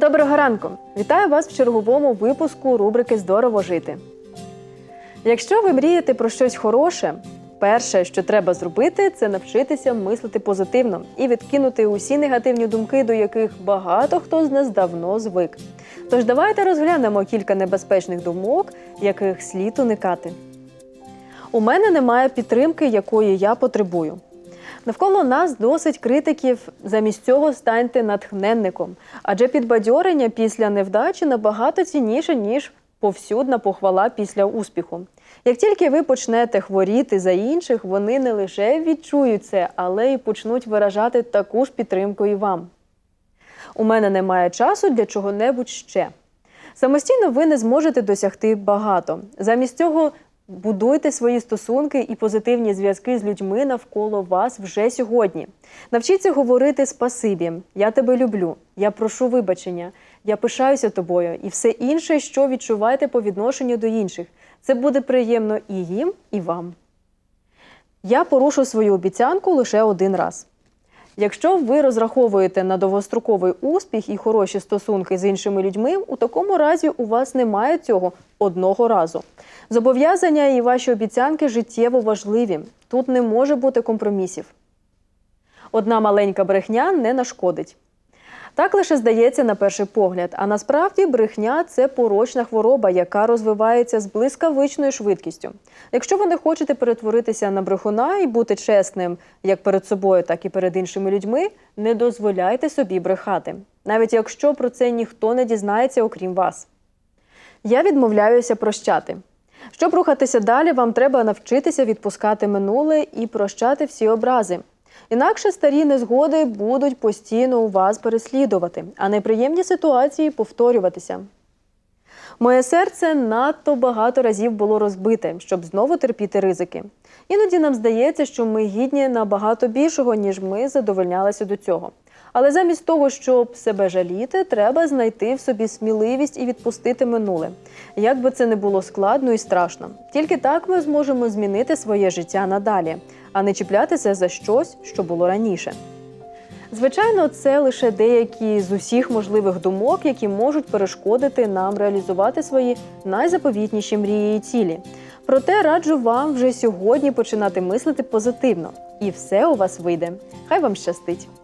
Доброго ранку! Вітаю вас в черговому випуску рубрики Здорово жити. Якщо ви мрієте про щось хороше, перше, що треба зробити, це навчитися мислити позитивно і відкинути усі негативні думки, до яких багато хто з нас давно звик. Тож давайте розглянемо кілька небезпечних думок, яких слід уникати. У мене немає підтримки, якої я потребую. Навколо нас досить критиків. Замість цього станьте натхненником, адже підбадьорення після невдачі набагато цінніше, ніж повсюдна похвала після успіху. Як тільки ви почнете хворіти за інших, вони не лише відчують це, але й почнуть виражати таку ж підтримку і вам. У мене немає часу для чого-небудь ще. Самостійно ви не зможете досягти багато. Замість цього будуйте свої стосунки і позитивні зв'язки з людьми навколо вас вже сьогодні. Навчіться говорити спасибі, я тебе люблю, я прошу вибачення, я пишаюся тобою і все інше, що відчуваєте по відношенню до інших. Це буде приємно і їм, і вам. Я порушу свою обіцянку лише один раз. Якщо ви розраховуєте на довгостроковий успіх і хороші стосунки з іншими людьми, у такому разі у вас немає цього одного разу. Зобов'язання і ваші обіцянки життєво важливі. Тут не може бути компромісів. Одна маленька брехня не нашкодить. Так лише здається на перший погляд. А насправді брехня це порочна хвороба, яка розвивається з блискавичною швидкістю. Якщо ви не хочете перетворитися на брехуна і бути чесним як перед собою, так і перед іншими людьми, не дозволяйте собі брехати, навіть якщо про це ніхто не дізнається, окрім вас. Я відмовляюся прощати. Щоб рухатися далі, вам треба навчитися відпускати минуле і прощати всі образи. Інакше старі незгоди будуть постійно у вас переслідувати, а неприємні ситуації повторюватися. Моє серце надто багато разів було розбите, щоб знову терпіти ризики. Іноді нам здається, що ми гідні набагато більшого, ніж ми задовольнялися до цього. Але замість того, щоб себе жаліти, треба знайти в собі сміливість і відпустити минуле. Як би це не було складно і страшно. Тільки так ми зможемо змінити своє життя надалі, а не чіплятися за щось, що було раніше. Звичайно, це лише деякі з усіх можливих думок, які можуть перешкодити нам реалізувати свої найзаповітніші мрії і цілі. Проте раджу вам вже сьогодні починати мислити позитивно, і все у вас вийде. Хай вам щастить!